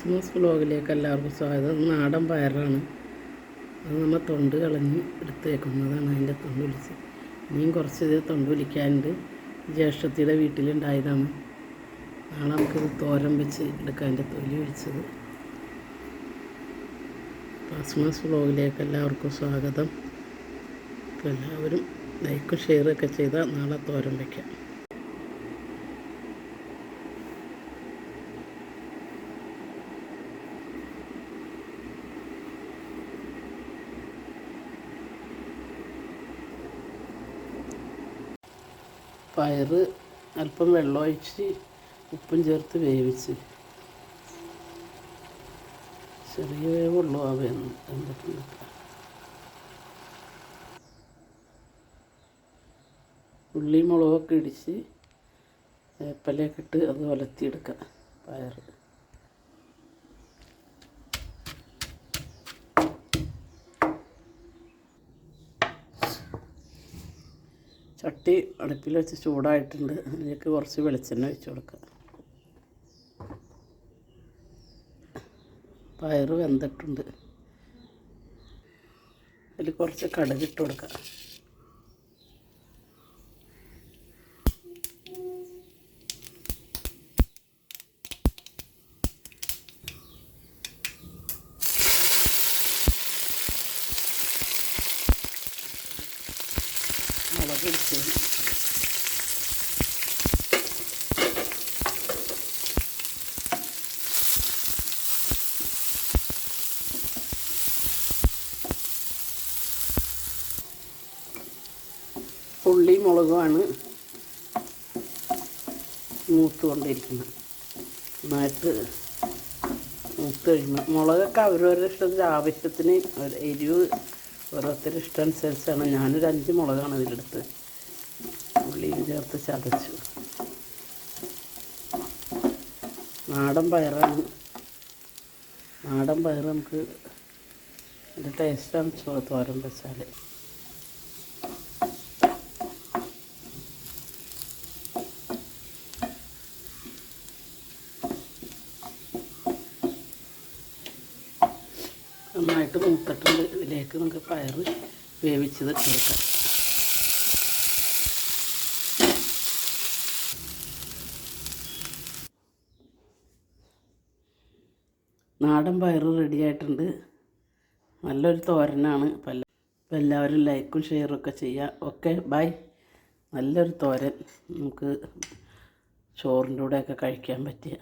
Christmas വ്ലോഗിലേക്ക് എല്ലാവർക്കും സ്വാഗതം. നാടൻ പയറാണ്. അത് നമ്മൾ തൊണ്ട് കളഞ്ഞ് എടുത്തേക്കുന്നതാണ് അതിന്റെ തൊണ്ട് ഒലിച്ച് ഇനിയും കുറച്ച് ഇത് തൊണ്ട് ഒലിക്കാനുണ്ട് ജ്യേഷ്ഠത്തിയുടെ വീട്ടിലുണ്ടായതാണ്. നാളെ നമുക്കിത് തോരൻ വെച്ച് എടുക്കാൻ അതിന്റെ തൊലി ഒലിച്ചത് ക്രിസ്മസ് വ്ലോഗിലേക്ക് എല്ലാവർക്കും സ്വാഗതം. എല്ലാവരും ലൈക്കും ഷെയറൊക്കെ ചെയ്താൽ നാളെ തോരൻ വയ്ക്കാം. പയറ് അല്പം വെള്ളം ഒഴിച്ച് ഉപ്പും ചേർത്ത് വേവിച്ച്. ചെറിയ വേവുള്ളൂ അവ എന്തൊക്കെ ഉള്ളി മുളകൊക്കെ ഇടിച്ച് വേപ്പലയൊക്കെ ഇട്ട് അത് ഒലത്തിയെടുക്കുക പയറ്. ചട്ടി അടുപ്പിൽ വെച്ച് ചൂടായിട്ടുണ്ട്. അതിലേക്ക് കുറച്ച് വെളിച്ചെണ്ണ ഒഴിച്ച് കൊടുക്കുക. പയറ് വെന്തിട്ടുണ്ട്. അതിൽ കുറച്ച് കടുക് ഇട്ട് കൊടുക്കുക. മുളക് ഇടിച്ചത് ഉള്ളി മുളകുമാണ് മൂത്തുകൊണ്ടിരിക്കുന്നത്. നന്നായിട്ട് മൂത്ത് കഴിയുമ്പോൾ മുളകൊക്കെ അവരവരുടെ ഇഷ്ടത്തിന് ആവശ്യത്തിന് എരിവ് ഓരോരുത്തരുടെ ഇഷ്ടം അനുസരിച്ചാണ്. ഞാനൊരു അഞ്ച് മുളകാണ് ഇതിലെടുത്ത് ഉള്ളിയും ചേർത്ത് ചതച്ചു. നാടൻ പയറാണ്. നാടൻ പയർ നമുക്ക് ഒരു ടേസ്റ്റാണ് ചോ തോരൻ വെച്ചാൽ നന്നായിട്ട് മൂത്തിട്ടുണ്ട് ഇതിലേക്ക് നമുക്ക് പയർ വേവിച്ചത് ഇട്ട് നാടൻ പയർ റെഡി ആയിട്ടുണ്ട്. നല്ലൊരു തോരനാണ്. പല അപ്പം എല്ലാവരും ലൈക്കും ഷെയറും ഒക്കെ ചെയ്യുക ഓക്കെ ബൈ. നല്ലൊരു തോരൻ. നമുക്ക് ചോറിന്റെ കൂടെയൊക്കെ കഴിക്കാൻ പറ്റിയ